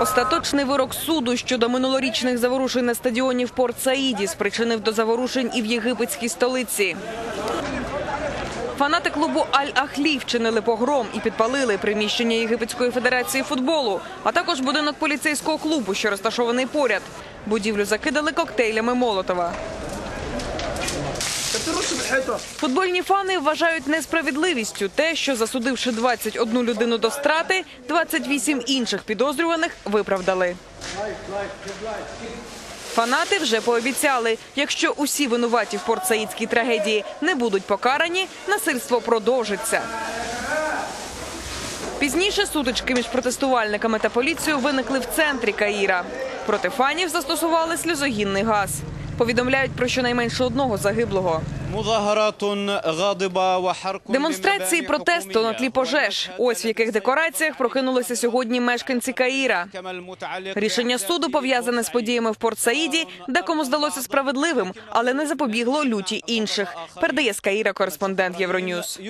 Остаточний вирок суду щодо минулорічних заворушень на стадіоні в Порт Саїді спричинив до заворушень і в єгипетській столиці. Фанати клубу Аль-Ахлі вчинили погром і підпалили приміщення Єгипетської федерації футболу, а також будинок поліцейського клубу, що розташований поряд. Будівлю закидали коктейлями Молотова. Футбольні фани вважають несправедливістю те, що засудивши 21 людину до страти, 28 інших підозрюваних виправдали. Фанати вже пообіцяли, якщо усі винуваті в портсаїдській трагедії не будуть покарані, насильство продовжиться. Пізніше сутички між протестувальниками та поліцією виникли в центрі Каїра. Проти фанів застосували сльозогінний газ. Повідомляють про щонайменше одного загиблого. Демонстрації протесту на тлі пожеж. Ось в яких декораціях прокинулися сьогодні мешканці Каїра. Рішення суду пов'язане з подіями в Порт Саїді, декому здалося справедливим, але не запобігло люті інших. Передає з Каїра кореспондент Євроньюз.